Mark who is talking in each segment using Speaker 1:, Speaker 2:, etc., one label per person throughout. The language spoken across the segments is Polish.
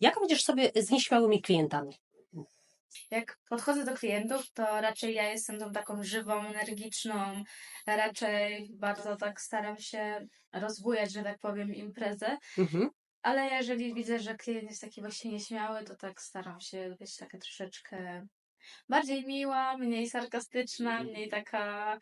Speaker 1: Jak będziesz sobie z nieśmiałymi klientami?
Speaker 2: Jak podchodzę do klientów, to raczej ja jestem tą taką żywą, energiczną, raczej bardzo tak staram się rozbujać, że tak powiem, imprezę.
Speaker 1: Mhm.
Speaker 2: Ale jeżeli widzę, że klient jest taki właśnie nieśmiały, to tak staram się być taka troszeczkę bardziej miła, mniej sarkastyczna, mniej taka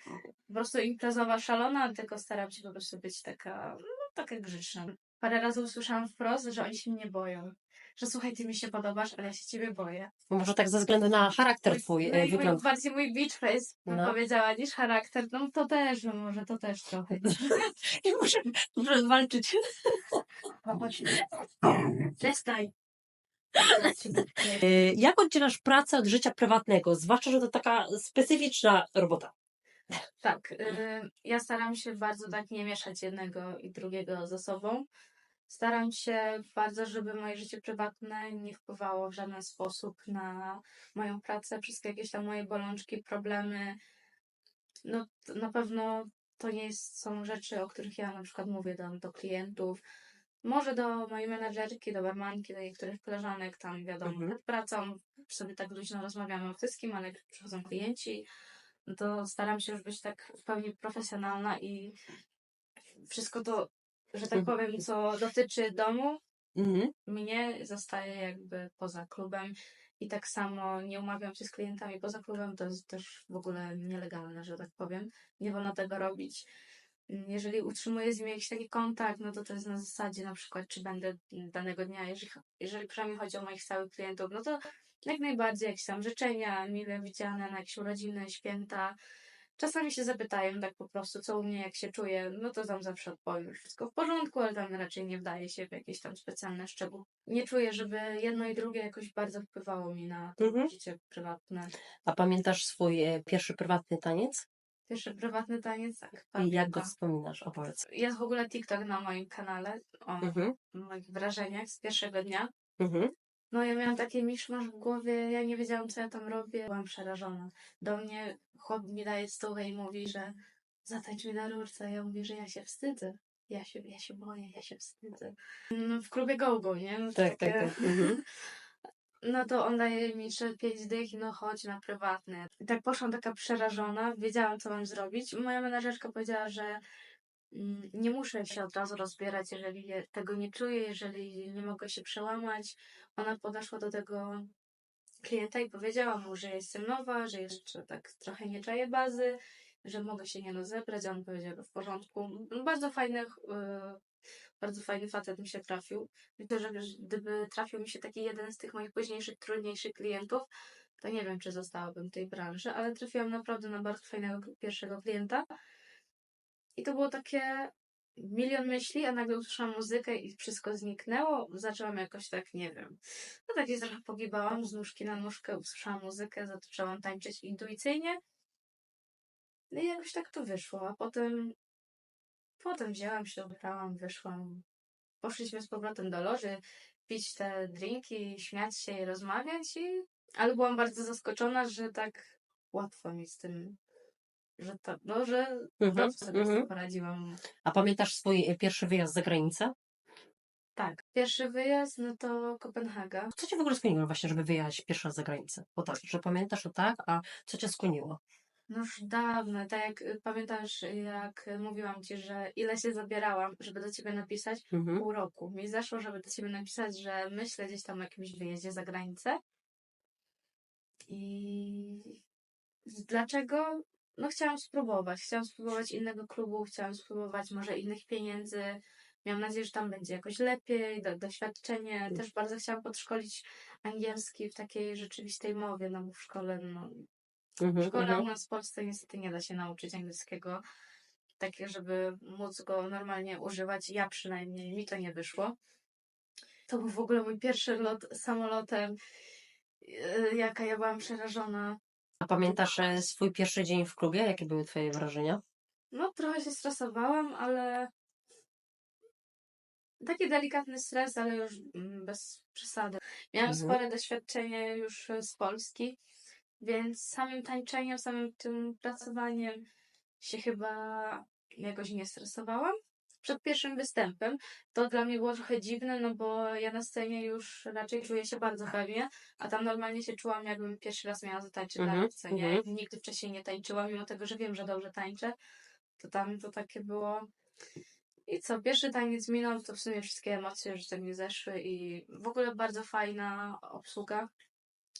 Speaker 2: po prostu imprezowa, szalona, tylko staram się po prostu być taka, no, taka grzeczna. Parę razy usłyszałam wprost, że oni się mnie boją. Że słuchaj, ty mi się podobasz, ale ja się ciebie boję.
Speaker 1: Może tak ze względu na charakter twój
Speaker 2: no
Speaker 1: e,
Speaker 2: i mój,
Speaker 1: wygląd.
Speaker 2: bardziej mój beach face bym
Speaker 1: No.
Speaker 2: powiedziała niż charakter. No to też, no może to też trochę.
Speaker 1: I muszę, muszę walczyć.
Speaker 2: Przestań.
Speaker 1: E, Jak oddzielasz pracę od życia prywatnego? Zwłaszcza, że to taka specyficzna robota.
Speaker 2: Tak, y, ja staram się bardzo tak nie mieszać jednego i drugiego ze sobą. Staram się bardzo, żeby moje życie prywatne nie wpływało w żaden sposób na moją pracę, wszystkie jakieś tam moje bolączki, problemy. No na pewno to nie jest, są rzeczy, o których ja na przykład mówię do, do klientów. Może do mojej menadżerki, do barmanki, do niektórych koleżanek, tam wiadomo,
Speaker 1: Mhm.
Speaker 2: pracą sobie tak luźno rozmawiamy o wszystkim, ale jak przychodzą klienci, no to staram się już być tak w pełni profesjonalna i wszystko to, że tak powiem, co dotyczy domu,
Speaker 1: Mhm.
Speaker 2: mnie zostaje jakby poza klubem i tak samo nie umawiam się z klientami poza klubem, to jest też w ogóle nielegalne, że tak powiem. Nie wolno tego robić. Jeżeli utrzymuję z nimi jakiś taki kontakt, no to to jest na zasadzie na przykład, czy będę danego dnia, jeżeli, jeżeli przynajmniej chodzi o moich stałych klientów, no to jak najbardziej jakieś tam życzenia mile widziane na jakieś urodziny, święta. Czasami się zapytają tak po prostu, co u mnie, jak się czuję, no to tam zawsze odpowiem, wszystko w porządku, ale tam raczej nie wdaje się w jakieś tam specjalne szczegóły. Nie czuję, żeby jedno i drugie jakoś bardzo wpływało mi na
Speaker 1: Mhm.
Speaker 2: życie prywatne.
Speaker 1: A pamiętasz swój e, pierwszy prywatny taniec?
Speaker 2: Pierwszy prywatny taniec, tak,
Speaker 1: I jak go wspominasz? Opowiedz.
Speaker 2: Jest w ogóle TikTok na moim kanale o
Speaker 1: Mhm.
Speaker 2: moich wrażeniach z pierwszego dnia.
Speaker 1: Mhm.
Speaker 2: No ja miałam takie miszmasz w głowie, ja nie wiedziałam, co ja tam robię. Byłam przerażona. Do mnie chłop mi daje stówę i mówi, że zatańcz mi na rurce. Ja mówię, że ja się wstydzę. Ja się, ja się boję, ja się wstydzę. No, w klubie Gogo, nie? No,
Speaker 1: Tak, tak,
Speaker 2: takie-
Speaker 1: tak. Mhm.
Speaker 2: No to on daje mi jeszcze pięć dych, no chodź na prywatny. I tak poszłam taka przerażona, wiedziałam, co mam zrobić. Moja menadżerka powiedziała, że nie muszę się od razu rozbierać, jeżeli je- tego nie czuję, jeżeli nie mogę się przełamać. Ona podeszła do tego klienta i powiedziała mu, że jestem nowa, że jeszcze tak trochę nie czaję bazy, że mogę się nie rozebrać. A on powiedział, że w porządku. Bardzo fajny, yy, bardzo fajny facet mi się trafił. Myślę, że gdyby trafił mi się taki jeden z tych moich późniejszych, trudniejszych klientów, to nie wiem, czy zostałabym tej branży, ale trafiłam naprawdę na bardzo fajnego pierwszego klienta. I to było takie milion myśli, a nagle usłyszałam muzykę i wszystko zniknęło. Zaczęłam jakoś tak, nie wiem, no tak się trochę pogibałam z nóżki na nóżkę, usłyszałam muzykę, zaczęłam tańczyć intuicyjnie. No i jakoś tak to wyszło, a potem potem wzięłam się, ubrałam, wyszłam. Poszliśmy z powrotem do loży, pić te drinki, śmiać się i rozmawiać i... Ale byłam bardzo zaskoczona, że tak łatwo mi z tym, że to, no, że
Speaker 1: Mhm.
Speaker 2: dobrze sobie z
Speaker 1: Mhm.
Speaker 2: tym poradziłam.
Speaker 1: A pamiętasz swój e, pierwszy wyjazd za granicę?
Speaker 2: Tak, pierwszy wyjazd, no to Kopenhaga.
Speaker 1: Co cię w ogóle skłoniło właśnie, żeby wyjechać pierwszy raz za granicę? Bo tak, że pamiętasz to tak, a co cię skłoniło?
Speaker 2: No już dawno, tak jak y, pamiętasz, jak y, mówiłam ci, że ile się zabierałam, żeby do ciebie napisać,
Speaker 1: Mhm.
Speaker 2: pół roku. Mi zeszło, żeby do ciebie napisać, że myślę gdzieś tam o jakimś wyjeździe za granicę. I dlaczego? No chciałam spróbować. Chciałam spróbować innego klubu, chciałam spróbować może innych pieniędzy. Miałam nadzieję, że tam będzie jakoś lepiej, do, doświadczenie. Też bardzo chciałam podszkolić angielski w takiej rzeczywistej mowie, no bo w szkole, no, w
Speaker 1: Mhm.
Speaker 2: szkole u
Speaker 1: Mhm.
Speaker 2: nas w Polsce niestety nie da się nauczyć angielskiego, takie, żeby móc go normalnie używać. Ja przynajmniej, mi to nie wyszło. To był w ogóle mój pierwszy lot samolotem, yy, jaka ja byłam przerażona.
Speaker 1: A pamiętasz e, swój pierwszy dzień w klubie? Jakie były twoje wrażenia?
Speaker 2: No, trochę się stresowałam, ale taki delikatny stres, ale już mm, bez przesady. Miałam
Speaker 1: Mhm.
Speaker 2: spore doświadczenie już e, z Polski, więc samym tańczeniem, samym tym pracowaniem się chyba jakoś nie stresowałam. Przed pierwszym występem. To dla mnie było trochę dziwne, no bo ja na scenie już raczej czuję się bardzo pewnie, a tam normalnie się czułam, jakbym pierwszy raz miała zatańczyć
Speaker 1: Mhm,
Speaker 2: na scenie.
Speaker 1: mhm.
Speaker 2: Nigdy wcześniej nie tańczyłam, mimo tego, że wiem, że dobrze tańczę. To tam to takie było. I co, pierwszy taniec minął, to w sumie wszystkie emocje już ze mnie zeszły i w ogóle bardzo fajna obsługa.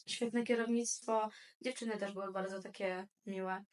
Speaker 2: Świetne kierownictwo. Dziewczyny też były bardzo takie miłe.